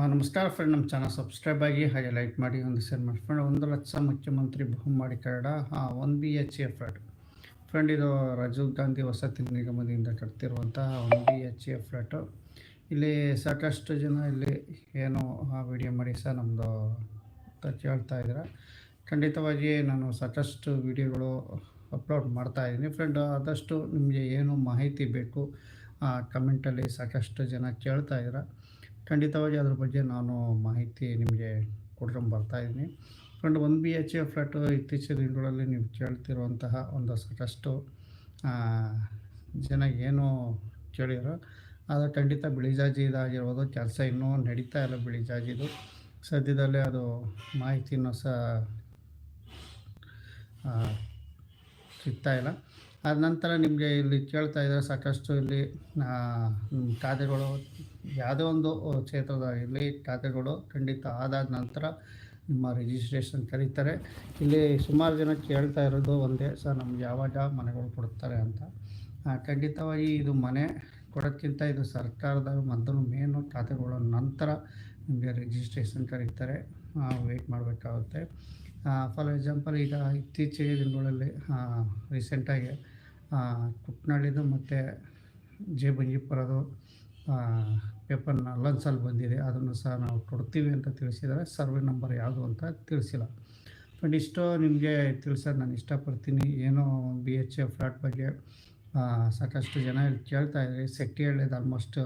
ನಮಸ್ಕಾರ ಫ್ರೆಂಡ್ ನಮ್ಮ channel subscribe ಆಗಿ ಹಾಗೆ ಲೈಕ್ ಮಾಡಿ, ಒಂದು ಶೇರ್ ಮಾಡಿ. ಫ್ರೆಂಡ್ ಒಂದು ಲಕ್ಷ ಮುಖ್ಯಮಂತ್ರಿ ಬಹುಮಾಡಿ Karada one B H A flat friend ಇದು ರಾಜೀವ್ ಗಾಂಧಿ ವಸತಿ ನಿಗಮದಿಂದ ಕಟ್ತಿರುವಂಥ one B H A flat ಇಲ್ಲಿ ಸಾಕಷ್ಟು ಜನ ಇಲ್ಲಿ ಏನು ವಿಡಿಯೋ ಮಾಡಿ ಸಹ ನಮ್ಮದು ಅಂತ ಕೇಳ್ತಾ ಇದ್ದೀರ. ಖಂಡಿತವಾಗಿ ನಾನು ಸಾಕಷ್ಟು ವಿಡಿಯೋಗಳು ಅಪ್ಲೋಡ್ ಮಾಡ್ತಾ ಇದ್ದೀನಿ. ಫ್ರೆಂಡ್ ಆದಷ್ಟು ನಿಮಗೆ ಏನು ಮಾಹಿತಿ ಬೇಕು ಕಮೆಂಟಲ್ಲಿ ಸಾಕಷ್ಟು ಜನ ಕೇಳ್ತಾ ಇದ್ದೀರ. ಖಂಡಿತವಾಗಿ ಅದ್ರ ಬಗ್ಗೆ ನಾನು ಮಾಹಿತಿ ನಿಮಗೆ ಕೊಟ್ರೆ ಬರ್ತಾ ಇದ್ದೀನಿ. Friend one B H A flat ಇತ್ತೀಚಿನ ದಿನಗಳಲ್ಲಿ ನೀವು ಕೇಳ್ತಿರುವಂತಹ ಒಂದು ಸಾಕಷ್ಟು ಜನ ಏನು ಕೇಳಿರೋ, ಅದು ಖಂಡಿತ ಬಿಳಿಜಾಜಿ ಇದಾಗಿರ್ಬೋದು. ಕೆಲಸ ಇನ್ನೂ ನಡೀತಾ ಇಲ್ಲ ಬಿಳಿಜಾಜಿದು ಸದ್ಯದಲ್ಲೇ ಅದು ಮಾಹಿತಿನೂ ಸಹ ಸಿಗ್ತಾ ಇಲ್ಲ. ಅದ ನಂತರ ನಿಮಗೆ ಇಲ್ಲಿ ಕೇಳ್ತಾ ಇದ್ದಾರೆ ಸಾಕಷ್ಟು ಇಲ್ಲಿ ಖಾತೆಗಳು ಯಾವುದೇ ಒಂದು ಕ್ಷೇತ್ರದಾಗಿರಲಿ, ಖಾತೆಗಳು ಖಂಡಿತ ಆದಾದ ನಂತರ ನಿಮ್ಮ ರಿಜಿಸ್ಟ್ರೇಷನ್ ಕರೀತಾರೆ. ಇಲ್ಲಿ ಸುಮಾರು ಜನ ಕೇಳ್ತಾ ಇರೋದು ಒಂದೇ, ಸರ್, ನಮ್ಗೆ ಯಾವಾಗ ಮನೆಗಳು ಕೊಡ್ತಾರೆ ಅಂತ. ಖಂಡಿತವಾಗಿ ಇದು ಮನೆ ಕೊಡೋಕ್ಕಿಂತ ಇದು ಸರ್ಕಾರದ ಮೊದಲು ಮೇನು ಖಾತೆಗಳ ನಂತರ ನಿಮಗೆ ರಿಜಿಸ್ಟ್ರೇಷನ್ ಕರೀತಾರೆ. ವೆಯ್ಟ್ ಮಾಡಬೇಕಾಗುತ್ತೆ. ಫಾರ್ ಎಕ್ಸಾಂಪಲ್ ಈಗ ಇತ್ತೀಚೆಗೆ ದಿನಗಳಲ್ಲಿ ರೀಸೆಂಟಾಗಿ ಕುಟ್ನಳ್ಳಿದು ಮತ್ತು ಜೆ ಬಂಜೀಪುರದು ಪೇಪರ್ನ ಲಂಚಲ್ಲಿ ಬಂದಿದೆ. ಅದನ್ನು ಸಹ ನಾವು ಕೊಡ್ತೀವಿ ಅಂತ ತಿಳಿಸಿದರೆ ಸರ್ವೆ ನಂಬರ್ ಯಾವುದು ಅಂತ ತಿಳಿಸಿಲ್ಲ. ಫ್ರೆಂಡ್, ಇಷ್ಟು ನಿಮಗೆ ತಿಳಿಸೋದು ನಾನು ಇಷ್ಟಪಡ್ತೀನಿ. ಏನೋ ಬಿ ಎಚ್ ಎ ಫ್ಲಾಟ್ ಬಗ್ಗೆ ಸಾಕಷ್ಟು ಜನ ಕೇಳ್ತಾ ಇದ್ದಾರೆ. ಸೆಟ್ಟಿಹಳ್ಳಿದು ಆಲ್ಮೋಸ್ಟ್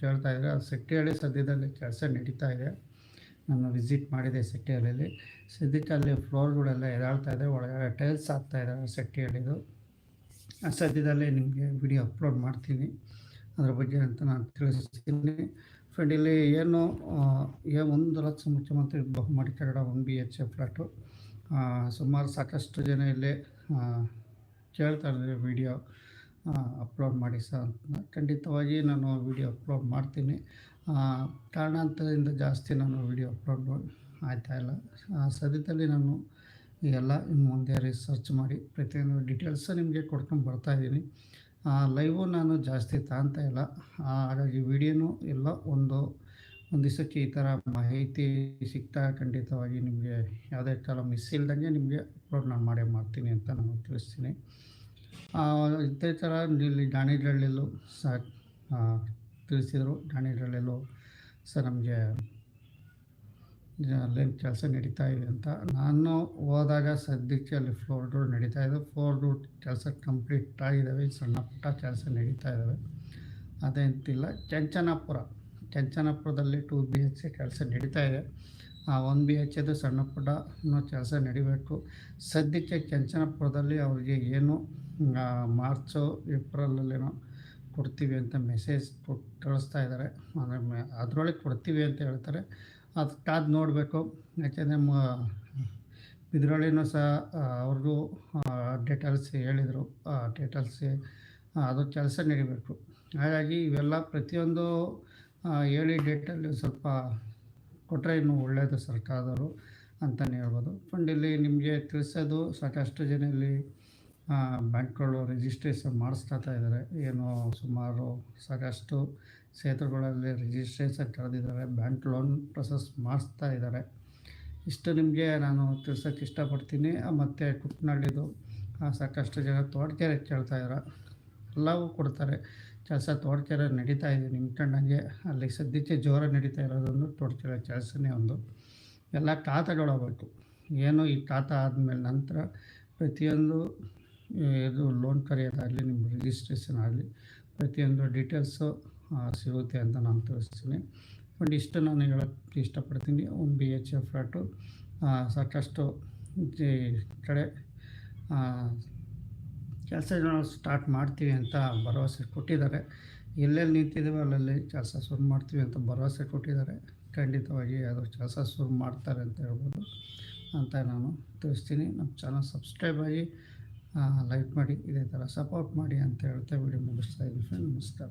ಕೇಳ್ತಾ ಇದ್ದಾರೆ. ಅದು ಸೆಟ್ಟಿಹಳ್ಳಿ ಸದ್ಯದಲ್ಲಿ ಕೆಲಸ ನಡೀತಾ ಇದೆ. ನಾನು ವಿಸಿಟ್ ಮಾಡಿದೆ ಸೆಟ್ಟಿಹಳ್ಳಿಯಲ್ಲಿ ಸದ್ಯಕ್ಕೆ ಅಲ್ಲಿ ಫ್ಲೋರ್ಗಳೆಲ್ಲ ಎದಾಳ್ತಾ ಇದೆ. ಒಳಗಡೆ ಟೈಲ್ಸ್ ಹಾಕ್ತಾ ಇದ್ದಾರೆ ಸೆಟ್ಟಿಹಳ್ಳಿದು. ಸದ್ಯದಲ್ಲೇ ನಿಮಗೆ ವಿಡಿಯೋ ಅಪ್ಲೋಡ್ ಮಾಡ್ತೀನಿ. ಅದರ ಬಗ್ಗೆ ಅಂತ ನಾನು ತಿಳಿಸ್ತೀನಿ. ಫ್ರೆಂಡ್ ಇಲ್ಲಿ ಏನು ಒಂದು ಲಕ್ಷ ಮುಖ್ಯಮಂತ್ರಿ ಬಹುಮಾಡಿ Kannada one B H A flat. ಸುಮಾರು ಸಾಕಷ್ಟು ಜನ ಇಲ್ಲಿ ಕೇಳ್ತಾ ಇದ್ದಾರೆ ವಿಡಿಯೋ ಅಪ್ಲೋಡ್ ಮಾಡಿ ಸರ್ ಅಂತ. ಖಂಡಿತವಾಗಿ ನಾನು ವಿಡಿಯೋ ಅಪ್ಲೋಡ್ ಮಾಡ್ತೀನಿ. ಕಾರಣಾಂತರದಿಂದ ಜಾಸ್ತಿ ನಾನು ವಿಡಿಯೋ ಅಪ್ಲೋಡ್ ಆಯ್ತಾ ಇಲ್ಲ. ಸದ್ಯದಲ್ಲಿ ನಾನು ಎಲ್ಲ ಇನ್ನು ಮುಂದೆ ರಿಸರ್ಚ್ ಮಾಡಿ ಪ್ರತಿಯೊಂದು ಡೀಟೇಲ್ಸ್ ನಿಮಗೆ ಕೊಡ್ಕೊಂಡು ಬರ್ತಾಯಿದ್ದೀನಿ ಲೈವು ನಾನು ಜಾಸ್ತಿ ತಾಂತ ಇಲ್ಲ. ಹಾಗಾಗಿ ವಿಡಿಯೋನು ಎಲ್ಲ ಒಂದು ಒಂದು ದಿವಸಕ್ಕೆ ಈ ಥರ ಮಾಹಿತಿ ಸಿಗ್ತಾ ಖಂಡಿತವಾಗಿ ನಿಮಗೆ ಯಾವುದೇ ಥರ ಮಿಸ್ ಇಲ್ದಂಗೆ ನಿಮಗೆ ಅಪ್ಲೋಡ್ ನಾನು ಮಾಡೇ ಮಾಡ್ತೀನಿ ಅಂತ ನಾನು ತಿಳಿಸ್ತೀನಿ. ಇದೇ ಥರ ಇಲ್ಲಿ ದಾಣಿಗಳಲ್ಲೂ ಸಹ ತಿಳಿಸಿದರು. ದಾಣಿಗಳಲ್ಲೂ ಸಹ ನಮಗೆ ಅಲ್ಲೇನು ಕೆಲಸ ನಡೀತಾ ಇದೆ ಅಂತ. ನಾನು ಹೋದಾಗ ಸದ್ಯಕ್ಕೆ ಅಲ್ಲಿ ಫ್ಲೋರ್ ಡೋರ್ ನಡೀತಾ ಇದೆ. ಫ್ಲೋರ್ ರೂಟ್ ಕೆಲಸ ಕಂಪ್ಲೀಟ್ ಆಗಿದ್ದಾವೆ ಸಣ್ಣ ಪುಟ್ಟ ಕೆಲಸ ನಡೀತಾ ಇದ್ದಾವೆ ಅದೇಂತಿಲ್ಲ. ಚಂಚನಾಪುರ. ಚಂಚನಾಪುರದಲ್ಲಿ ಟೂ ಬಿ ಎಚ್ ಎ ಕೆಲಸ ನಡೀತಾ ಇದೆ. ಆ ಒನ್ ಬಿ ಎಚ್ ಎದು ಸಣ್ಣ ಪುಟ್ಟ ಕೆಲಸ ನಡಿಬೇಕು. ಸದ್ಯಕ್ಕೆ ಚಂಚನಾಪುರದಲ್ಲಿ ಅವರಿಗೆ ಏನು ಮಾರ್ಚು, ಏಪ್ರಿಲಲ್ಲೇನೋ ಕೊಡ್ತೀವಿ ಅಂತ ಮೆಸೇಜ್ ಕಳಿಸ್ತಾ ಇದ್ದಾರೆ ಅಂದರೆ ಅದರೊಳಗೆ ಕೊಡ್ತೀವಿ ಅಂತ ಹೇಳ್ತಾರೆ. ಅದು ಕಾದು ನೋಡಬೇಕು. ಯಾಕೆಂದರೆ ಮ ಇದರೊಳಗೂ ಸಹ ಅವ್ರಿಗೂ ಡೀಟೇಲ್ಸ್ ಹೇಳಿದರು. ಡೀಟೇಲ್ಸ್ ಅದು ಕೆಲಸ ನಡಿಬೇಕು. ಹಾಗಾಗಿ ಇವೆಲ್ಲ ಪ್ರತಿಯೊಂದು ಹೇಳಿ ಡೇಟಲ್ಲಿ ಸ್ವಲ್ಪ ಕೊಟ್ಟರೆ ಇನ್ನೂ ಒಳ್ಳೆಯದು ಸರ್ಕಾರದವರು ಅಂತಲೇ ಹೇಳ್ಬೋದು. ಫಂಡ್ ಇಲ್ಲಿ ನಿಮಗೆ ತಿಳಿಸೋದು ಸಾಕಷ್ಟು ಜನ ಇಲ್ಲಿ ಬ್ಯಾಂಕ್ಗಳು ರಿಜಿಸ್ಟ್ರೇಷನ್ ಮಾಡಿಸ್ತಾ ಇದ್ದಾರೆ ಏನು ಸುಮಾರು ಸಾಕಷ್ಟು ಕ್ಷೇತ್ರಗಳಲ್ಲಿ ರಿಜಿಸ್ಟ್ರೇಷನ್ ಕರೆದಿದ್ದಾರೆ ಬ್ಯಾಂಕ್ ಲೋನ್ ಪ್ರೊಸೆಸ್ ಮಾಡಿಸ್ತಾ ಇದ್ದಾರೆ ಇಷ್ಟು ನಿಮಗೆ ನಾನು ತಿಳ್ಸೋಕ್ಕೆ ಇಷ್ಟಪಡ್ತೀನಿ. ಮತ್ತು ಕುಟ್ನಳ್ಳಿದು ಸಾಕಷ್ಟು ಜನ ತೋಟಕೆರೆ ಕೇಳ್ತಾ ಇದ್ದಾರೆ ಎಲ್ಲವೂ ಕೊಡ್ತಾರೆ. ಕೆಲಸ ತೋಟಕೆರೆ ನಡೀತಾ ಇದೆ. ನಿಮ್ಮ ಕಂಡಂಗೆ ಅಲ್ಲಿ ಸದ್ಯಕ್ಕೆ ಜೋರ ನಡೀತಾ ಇರೋದೊಂದು ತೋಟಕೆರೆ ಕೆಲಸನೇ ಒಂದು. ಎಲ್ಲ ಖಾತೆಗಳಾಗಬೇಕು ಏನು ಈ ಖಾತ ಆದಮೇಲೆ ನಂತರ ಪ್ರತಿಯೊಂದು ಇದು ಲೋನ್ ಕರೆಯೋದಾಗಲಿ ನಿಮ್ಮ ರಿಜಿಸ್ಟ್ರೇಷನ್ ಆಗಲಿ, ಪ್ರತಿಯೊಂದು ಡೀಟೇಲ್ಸು ಸಿಗುತ್ತೆ ಅಂತ ನಾನು ತಿಳಿಸ್ತೀನಿ ಬಟ್ ಇಷ್ಟು ನಾನು ಹೇಳೋಕ್ಕೆ ಇಷ್ಟಪಡ್ತೀನಿ. ಒಂದು ಬಿ ಎಚ್ ಎಫ್ ಫ್ಲಾಟು ಸಾಕಷ್ಟು ಕಡೆ ಕೆಲಸ ಸ್ಟಾರ್ಟ್ ಮಾಡ್ತೀವಿ ಅಂತ ಭರವಸೆ ಕೊಟ್ಟಿದ್ದಾರೆ. ಎಲ್ಲೆಲ್ಲಿ ನಿಂತಿದ್ದೀವೋ ಅಲ್ಲಲ್ಲಿ ಕೆಲಸ ಶುರು ಮಾಡ್ತೀವಿ ಅಂತ ಭರವಸೆ ಕೊಟ್ಟಿದ್ದಾರೆ. ಖಂಡಿತವಾಗಿ ಅದು ಕೆಲಸ ಶುರು ಮಾಡ್ತಾರೆ ಅಂತ ಹೇಳ್ಬೋದು ಅಂತ ನಾನು ತಿಳಿಸ್ತೀನಿ ನಮ್ಮ ಚಾನಲ್ ಸಬ್ಸ್ಕ್ರೈಬ್ ಆಗಿ ಲೈಕ್ ಮಾಡಿ ಇದೇ ಥರ ಸಪೋರ್ಟ್ ಮಾಡಿ ಅಂತ ಹೇಳ್ತಾ ವಿಡಿಯೋ ಮುಗಿಸ್ತಾ ಇದ್ದೀನಿ ಫ್ರೆಂಡ್ ನಮಸ್ಕಾರ.